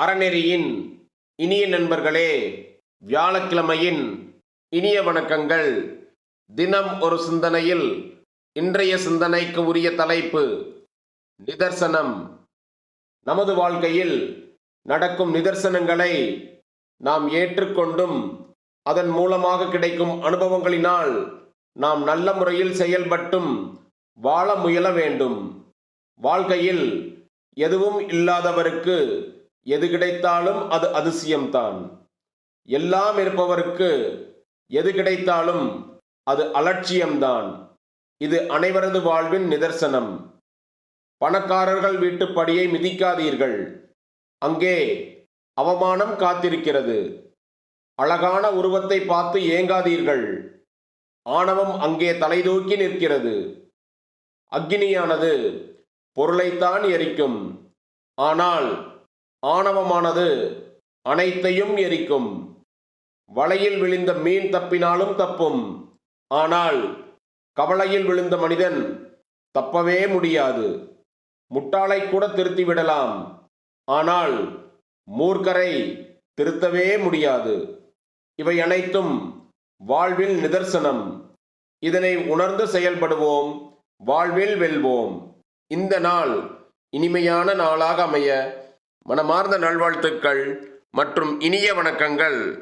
அறநெறியின் இனிய நண்பர்களே வியாழக்கிழமையின் இனிய வணக்கங்கள். தினம் ஒரு சிந்தனையில் இன்றைய சிந்தனைக்கு உரிய தலைப்பு நிதர்சனம். நமது வாழ்க்கையில் நடக்கும் நிதர்சனங்களை நாம் ஏற்றுக்கொண்டும் அதன் மூலமாக கிடைக்கும் அனுபவங்களினால் நாம் நல்ல முறையில் செயல்பட்டும் வாழ முயல வேண்டும். வாழ்க்கையில் எதுவும் இல்லாதவருக்கு எது கிடைத்தாலும் அது அதிசயம்தான். எல்லாம் இருப்பவருக்கு எது கிடைத்தாலும் அது அலட்சியம்தான். இது அனைவரது வாழ்வின் நிதர்சனம். பணக்காரர்கள் வீட்டு படியை மிதிக்காதீர்கள். அங்கே அவமானம் காத்திருக்கிறது. அழகான உருவத்தை பார்த்து ஏங்காதீர்கள். ஆணவம் அங்கே தலைதூக்கி நிற்கிறது. அக்னியானது பொருளைத்தான் எரிக்கும். ஆனால் ஆணவமானது அனைத்தையும் எரிக்கும். வலையில் விழுந்த மீன் தப்பினாலும் தப்பும். ஆனால் கவலையில் விழுந்த மனிதன் தப்பவே முடியாது. முட்டாளை கூட திருத்தி விடலாம். ஆனால் மூர்க்கரை திருத்தவே முடியாது. இவை அனைத்தும் வாழ்வில் நிதர்சனம். இதனை உணர்ந்து செயல்படுவோம் வாழ்வில் வெல்வோம். இந்த நாள் இனிமையான நாளாக அமைய மனமார்ந்த நல்வாழ்த்துக்கள் மற்றும் இனிய வணக்கங்கள்.